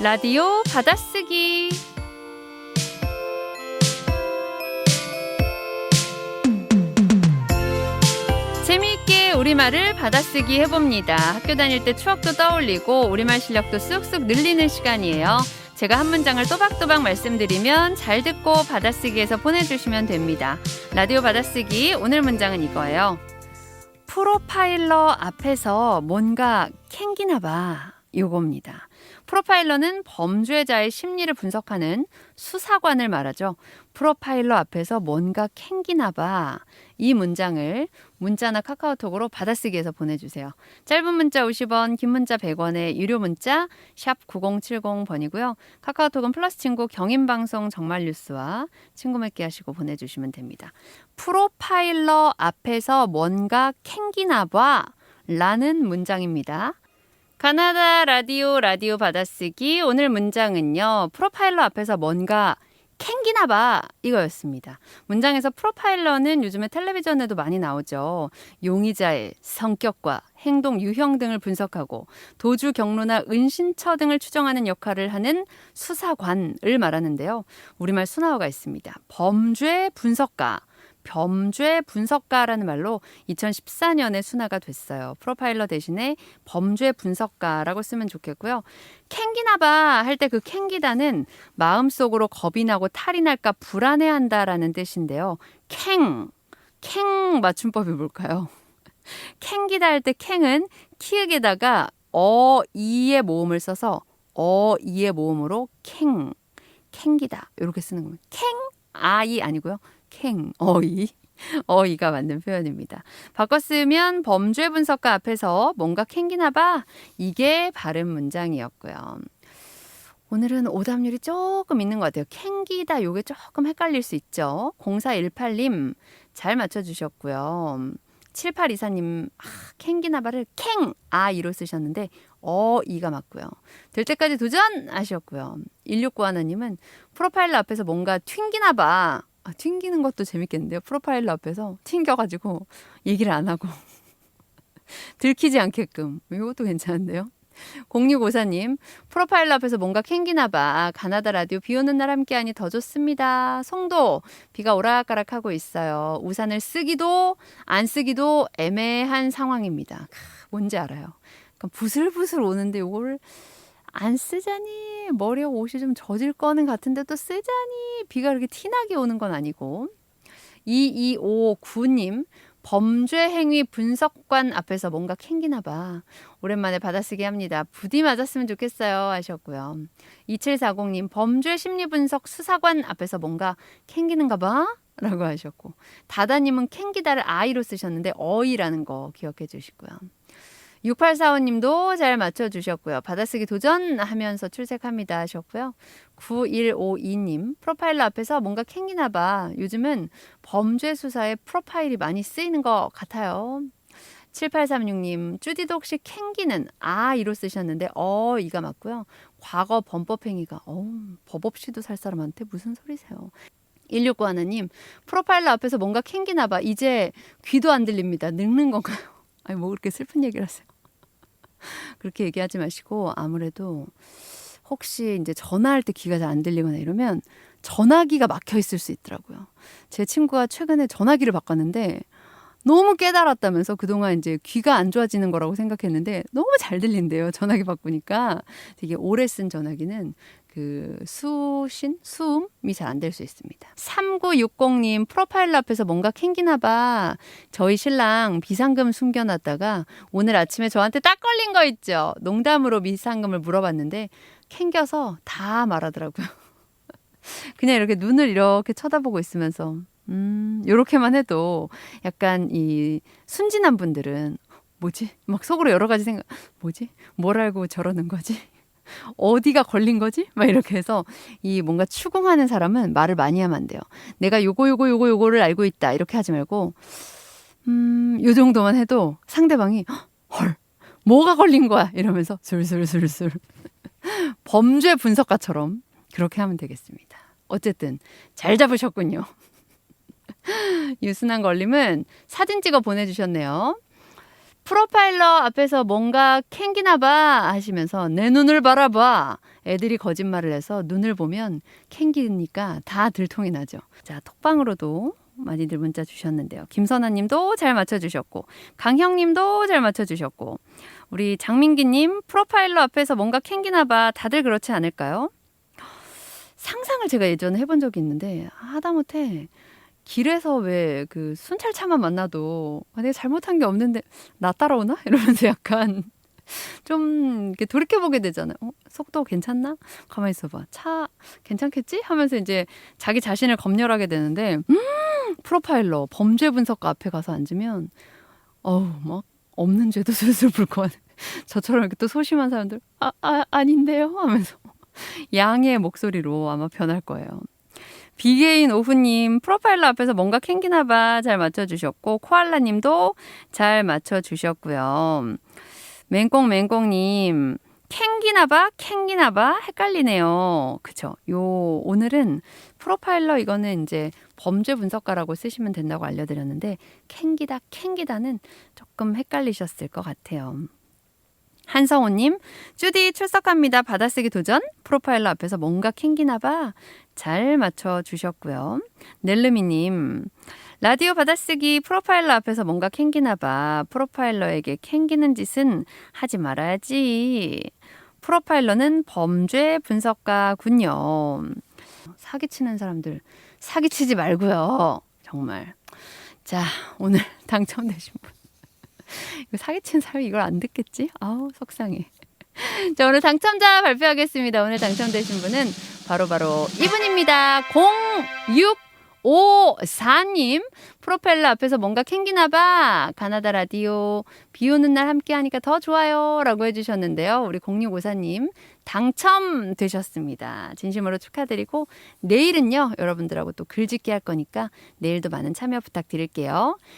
라디오 받아쓰기 재미있게 우리말을 받아쓰기 해봅니다. 학교 다닐 때 추억도 떠올리고 우리말 실력도 쑥쑥 늘리는 시간이에요. 제가 한 문장을 또박또박 말씀드리면 잘 듣고 받아쓰기에서 보내주시면 됩니다. 라디오 받아쓰기 오늘 문장은 이거예요. 프로파일러 앞에서 뭔가 캥기나 봐. 요겁니다. 프로파일러는 범죄자의 심리를 분석하는 수사관을 말하죠. 프로파일러 앞에서 뭔가 캥기나 봐. 이 문장을 문자나 카카오톡으로 받아쓰기해서 보내주세요. 짧은 문자 50원, 긴 문자 100원에 유료 문자 샵 9070번이고요. 카카오톡은 플러스 친구 경인방송 정말 뉴스와 친구 맺기 하시고 보내주시면 됩니다. 프로파일러 앞에서 뭔가 캥기나 봐 라는 문장입니다. 가나다 라디오 라디오 받아쓰기 오늘 문장은요. 프로파일러 앞에서 뭔가 캥기나 봐 이거였습니다. 문장에서 프로파일러는 요즘에 텔레비전에도 많이 나오죠. 용의자의 성격과 행동 유형 등을 분석하고 도주 경로나 은신처 등을 추정하는 역할을 하는 수사관을 말하는데요. 우리말 순화어가 있습니다. 범죄 분석가 범죄 분석가라는 말로 2014년에 순화가 됐어요. 프로파일러 대신에 범죄 분석가라고 쓰면 좋겠고요. 캥기나봐 할 때 그 캥기다는 마음속으로 겁이 나고 탈이 날까 불안해한다라는 뜻인데요. 캥, 캥 맞춤법이 뭘까요? 캥기다 할 때 캥은 키읔에다가 어, 이의 모음을 써서 어, 이의 모음으로 캥, 캥기다 이렇게 쓰는 겁니다. 캥, 아이 아니고요. 캥, 어이. 어이가 맞는 표현입니다. 바꿔 쓰면 범죄 분석가 앞에서 뭔가 캥기나 봐. 이게 바른 문장이었고요. 오늘은 오답률이 조금 있는 것 같아요. 캥기다 요게 조금 헷갈릴 수 있죠. 0418님 잘 맞춰주셨고요. 7824님 아, 캥기나바를 캥! 아 이로 쓰셨는데 어 이가 맞고요. 될 때까지 도전 하셨고요. 1691님은 프로파일러 앞에서 뭔가 튕기나봐. 아, 튕기는 것도 재밌겠는데요. 프로파일러 앞에서 튕겨가지고 얘기를 안 하고 들키지 않게끔 이것도 괜찮은데요. 0654님, 프로파일러 앞에서 뭔가 캥기나 봐. 가나다 라디오 비 오는 날 함께하니 더 좋습니다. 송도, 비가 오락가락하고 있어요. 우산을 쓰기도, 안 쓰기도 애매한 상황입니다. 크, 뭔지 알아요. 그러니까 부슬부슬 오는데 이걸 안 쓰자니 머리와 옷이 좀 젖을 거는 같은데 또 쓰자니 비가 이렇게 티나게 오는 건 아니고 2259님 범죄 행위 분석관 앞에서 뭔가 캥기나 봐. 오랜만에 받아쓰기 합니다. 부디 맞았으면 좋겠어요 하셨고요. 2740님 범죄 심리 분석 수사관 앞에서 뭔가 캥기는가 봐. 라고 하셨고 다다님은 캥기다를 아이로 쓰셨는데 어이라는 거 기억해 주시고요. 6845님도 잘 맞춰주셨고요. 받아쓰기 도전하면서 출첵합니다 하셨고요. 9152님 프로파일러 앞에서 뭔가 캥기나 봐. 요즘은 범죄 수사에 프로파일이 많이 쓰이는 것 같아요. 7836님, 쭈디도 혹시 캥기는 아 이로 쓰셨는데 어 이가 맞고요. 과거 범법행위가 어 법 없이도 살 사람한테 무슨 소리세요? 169 하나님, 프로파일러 앞에서 뭔가 캥기나 봐. 이제 귀도 안 들립니다. 늙는 건가요? 아니 뭐 그렇게 슬픈 얘기를 하세요. 그렇게 얘기하지 마시고 아무래도 혹시 이제 전화할 때 귀가 잘 안 들리거나 이러면 전화기가 막혀 있을 수 있더라고요. 제 친구가 최근에 전화기를 바꿨는데 너무 깨달았다면서 그동안 이제 귀가 안 좋아지는 거라고 생각했는데 너무 잘 들린대요. 전화기 바꾸니까 되게 오래 쓴 전화기는 그 수신, 수음이 잘 안 될 수 있습니다. 3960님 프로파일러 앞에서 뭔가 캥기나 봐. 저희 신랑 비상금 숨겨놨다가 오늘 아침에 저한테 딱 걸린 거 있죠. 농담으로 비상금을 물어봤는데 캥겨서 다 말하더라고요. 그냥 이렇게 눈을 이렇게 쳐다보고 있으면서 음, 요렇게만 해도 약간 이 순진한 분들은 뭐지? 막 속으로 여러 가지 생각, 뭐지? 뭘 알고 저러는 거지? 어디가 걸린 거지? 막 이렇게 해서 이 뭔가 추궁하는 사람은 말을 많이 하면 안 돼요. 내가 요거 요거 요거 요거를 알고 있다. 이렇게 하지 말고 음, 요 정도만 해도 상대방이 헐, 뭐가 걸린 거야? 이러면서 술술술술 범죄 분석가처럼 그렇게 하면 되겠습니다. 어쨌든 잘 잡으셨군요. 유순한 걸림은 사진 찍어 보내주셨네요. 프로파일러 앞에서 뭔가 캥기나 봐 하시면서 내 눈을 바라봐. 애들이 거짓말을 해서 눈을 보면 캥기니까 다 들통이 나죠. 자, 톡방으로도 많이들 문자 주셨는데요. 김선아 님도 잘 맞춰주셨고, 강형 님도 잘 맞춰주셨고, 우리 장민기 님 프로파일러 앞에서 뭔가 캥기나 봐. 다들 그렇지 않을까요? 상상을 제가 예전에 해본 적이 있는데, 하다못해 길에서 왜 그 순찰차만 만나도 아, 내가 잘못한 게 없는데 나 따라오나? 이러면서 약간 좀 이렇게 돌이켜보게 되잖아요. 어, 속도 괜찮나? 가만히 있어봐. 차 괜찮겠지? 하면서 이제 자기 자신을 검열하게 되는데, 음, 프로파일러, 범죄 분석가 앞에 가서 앉으면, 어우, 막 없는 죄도 불고 하는. 저처럼 이렇게 또 소심한 사람들, 아, 아, 아닌데요? 하면서 양의 목소리로 아마 변할 거예요. 비게인 오후님 프로파일러 앞에서 뭔가 캥기나봐 잘 맞춰주셨고 코알라님도 잘 맞춰주셨고요. 맹꽁맹꽁님 캥기나봐 캥기나봐 헷갈리네요. 그쵸? 요 오늘은 프로파일러 이거는 이제 범죄 분석가라고 쓰시면 된다고 알려드렸는데 캥기다 캥기다는 조금 헷갈리셨을 것 같아요. 한성호님, 쭈디 출석합니다. 받아쓰기 도전. 프로파일러 앞에서 뭔가 캥기나봐. 잘 맞춰주셨고요. 넬르미님, 라디오 받아쓰기 프로파일러 앞에서 뭔가 캥기나봐. 프로파일러에게 캥기는 짓은 하지 말아야지. 프로파일러는 범죄 분석가군요. 사기치는 사람들, 사기치지 말고요. 정말. 자, 오늘 당첨되신 분. 사기친 사람이 이걸 안 듣겠지? 아우 속상해. 자 오늘 당첨자 발표하겠습니다. 오늘 당첨되신 분은 바로바로 이분입니다. 0654님 프로펠러 앞에서 뭔가 캥기나봐 가나다 라디오 비 오는 날 함께 하니까 더 좋아요 라고 해주셨는데요. 우리 0654님 당첨되셨습니다. 진심으로 축하드리고 내일은요 여러분들하고 또 글짓기 할 거니까 내일도 많은 참여 부탁드릴게요.